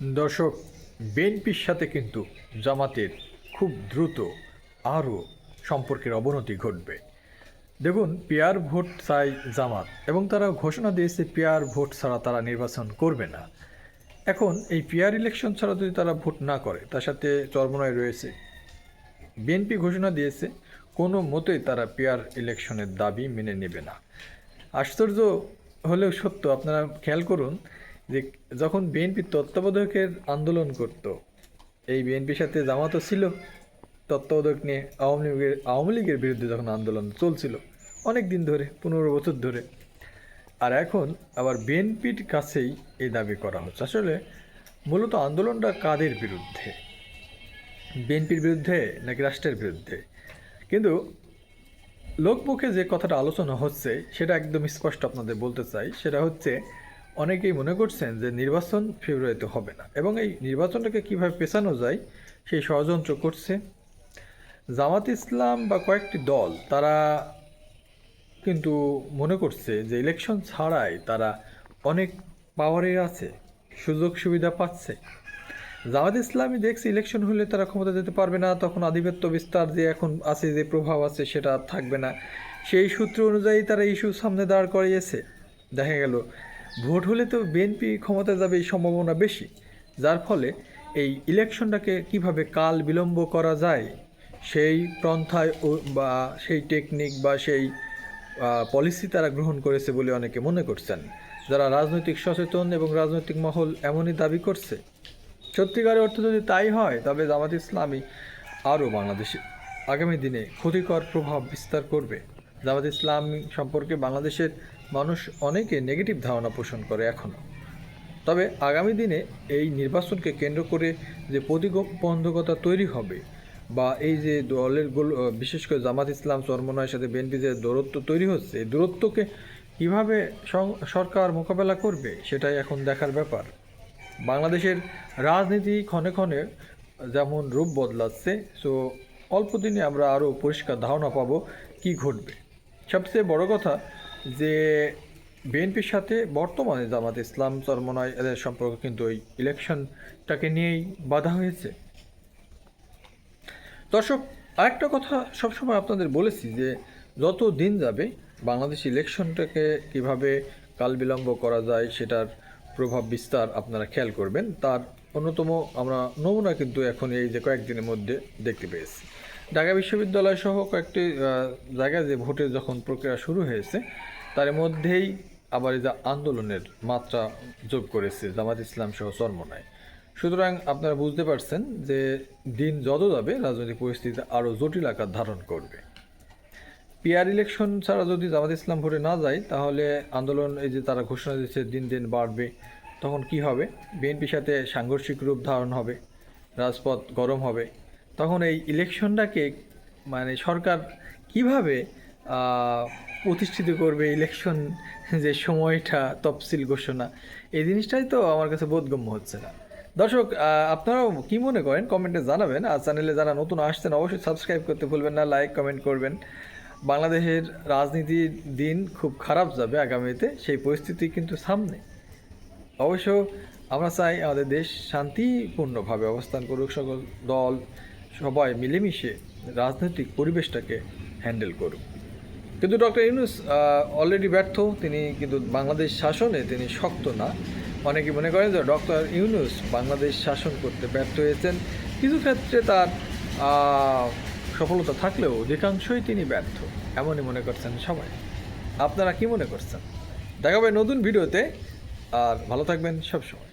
দর্শক, বিএনপির সাথে কিন্তু জামাতের খুব দ্রুত আরও সম্পর্কের অবনতি ঘটবে। দেখুন, পেয়ার ভোট চাই জামাত এবং তারা ঘোষণা দিয়েছে পেয়ার ভোট ছাড়া তারা নির্বাচন করবে না। এখন এই পেয়ার ইলেকশন ছাড়া যদি তারা ভোট না করে, তার সাথে চরমনায় রয়েছে। বিএনপি ঘোষণা দিয়েছে, কোনো মতেই তারা পেয়ার ইলেকশনের দাবি মেনে নেবে না। আশ্চর্য হলেও সত্য, আপনারা খেয়াল করুন যে যখন বিএনপি তত্ত্বাবধায়কের আন্দোলন করত, এই বিএনপির সাথে জামাতও ছিল, তত্ত্বাবধায়ক নিয়ে আওয়ামী লীগের আওয়ামী লীগের বিরুদ্ধে যখন আন্দোলন চলছিল, অনেক দিন ধরে, পনেরো বছর ধরে। আর এখন আবার বিএনপির কাছেই এই দাবি করা হচ্ছে। আসলে মূলত আন্দোলনটা কাদের বিরুদ্ধে? বিএনপির বিরুদ্ধে নাকি রাষ্ট্রের বিরুদ্ধে? কিন্তু লোকমুখে যে কথাটা আলোচনা হচ্ছে, সেটা একদম স্পষ্ট আপনাদের বলতে চাই। সেটা হচ্ছে অনেকেই মনে করছেন যে নির্বাচন ফেব্রুয়ারিতে হবে না। এবং এই নির্বাচনটাকে কীভাবে পেছানো যায়, সেই ষড়যন্ত্র করছে। জামাত ইসলাম বা কয়েকটি দল, তারা কিন্তু মনে করছে যে ইলেকশন ছাড়াই তারা অনেক পাওয়ারে আছে, সুযোগ সুবিধা পাচ্ছে। জামাত ইসলামী দেখছি ইলেকশন হলে তারা ক্ষমতা যেতে পারবে না, তখন আধিপত্য বিস্তার যে এখন আছে, যে প্রভাব আছে, সেটা থাকবে না। সেই সূত্র অনুযায়ী তারা ইস্যু সামনে দাঁড় করিয়েছে। দেখা গেল ভোট হলে তো বিএনপি ক্ষমতা যাবে এই সম্ভাবনা বেশি, যার ফলে এই ইলেকশনটাকে কীভাবে কাল বিলম্ব করা যায়, সেই পন্থায় বা সেই টেকনিক বা সেই পলিসি তারা গ্রহণ করেছে বলে অনেকে মনে করছেন। যারা রাজনৈতিক সচেতন এবং রাজনৈতিক মহল এমনই দাবি করছে। সত্যিকারের অর্থ যদি তাই হয়, তবে জামাত ইসলামী আরও বাংলাদেশে আগামী দিনে ক্ষতিকর প্রভাব বিস্তার করবে। জামাত ইসলাম সম্পর্কে বাংলাদেশের মানুষ অনেকে নেগেটিভ ধারণা পোষণ করে এখনও তবে আগামী দিনে এই নির্বাচনকে কেন্দ্র করে যে প্রতিবন্ধকতা তৈরি হবে বা এই যে দলেরগুলো বিশেষ করে জামাত ইসলাম চরমনায়ের সাথে বিএনপি যে দূরত্ব তৈরি হচ্ছে, এই দূরত্বকে কীভাবে সরকার মোকাবেলা করবে সেটাই এখন দেখার ব্যাপার। বাংলাদেশের রাজনীতি ক্ষণে ক্ষণে যেমন রূপ বদলাচ্ছে সো অল্প দিনে আমরা আরও পরিষ্কার ধারণা পাবো কি ঘটবে। সবচেয়ে বড় কথা যে বিএনপির সাথে বর্তমানে জামাত ইসলাম চরমনায় এদের সম্পর্ক কিন্তু ওই ইলেকশনটাকে নিয়েই বাধা হয়েছে। দর্শক, আরেকটা কথা সবসময় আপনাদের বলেছি যে যত দিন যাবে বাংলাদেশ ইলেকশনটাকে কীভাবে কাল বিলম্ব করা যায় সেটার প্রভাব বিস্তার আপনারা খেয়াল করবেন। তার অন্যতম আমরা নমুনা কিন্তু এখন এই যে কয়েকদিনের মধ্যে দেখতে পেয়েছি। ঢাকা বিশ্ববিদ্যালয় সহ কয়েকটি জায়গায় যে ভোটের যখন প্রক্রিয়া শুরু হয়েছে তার মধ্যেই আবার যে আন্দোলনের মাত্রা যোগ করেছে জামাত ইসলাম সহ চরমনায়। সুতরাং আপনারা বুঝতে পারছেন যে দিন যত যাবে, রাজনৈতিক পরিস্থিতি আরও জটিল আকার ধারণ করবে। পিআর ইলেকশন ছাড়া যদি জামাত ইসলাম ভোটে না যায়, তাহলে আন্দোলন এই যে তারা ঘোষণা দিচ্ছে দিন দিন বাড়বে, তখন কি হবে? বিএনপির সাথে সাংঘর্ষিক রূপ ধারণ হবে, রাজপথ গরম হবে। তখন এই ইলেকশনটাকে মানে সরকার কীভাবে প্রতিষ্ঠিত করবে ইলেকশন যে সময়টা তফসিল ঘোষণা, এই জিনিসটাই তো আমার কাছে বোধগম্য হচ্ছে না। দর্শক আপনারাও কি মনে করেন? কমেন্টে জানাবেন। আর চ্যানেলে যারা নতুন আসছেন, অবশ্যই সাবস্ক্রাইব করতে ভুলবেন না, লাইক, কমেন্ট করবেন। বাংলাদেশের রাজনীতির দিন খুব খারাপ যাবে আগামীতে, সেই পরিস্থিতি কিন্তু সামনে। অবশ্য আমরা চাই আমাদের দেশ শান্তিপূর্ণভাবে অবস্থান করুক, সকল দল সবাই মিলেমিশে রাজনৈতিক পরিবেশটাকে হ্যান্ডেল করুক। কিন্তু ডক্টর ইউনুস অলরেডি ব্যর্থ। তিনি কিন্তু বাংলাদেশ শাসনে তিনি শক্ত না। অনেকে মনে করেন যে ডক্টর ইউনুস বাংলাদেশ শাসন করতে ব্যর্থ হয়েছেন। কিছু ক্ষেত্রে তার সফলতা থাকলেও অধিকাংশই তিনি ব্যর্থ, এমনই মনে করছেন সবাই। আপনারা কি মনে করছেন? দেখা হবে নতুন ভিডিওতে। আর ভালো থাকবেন সবসময়।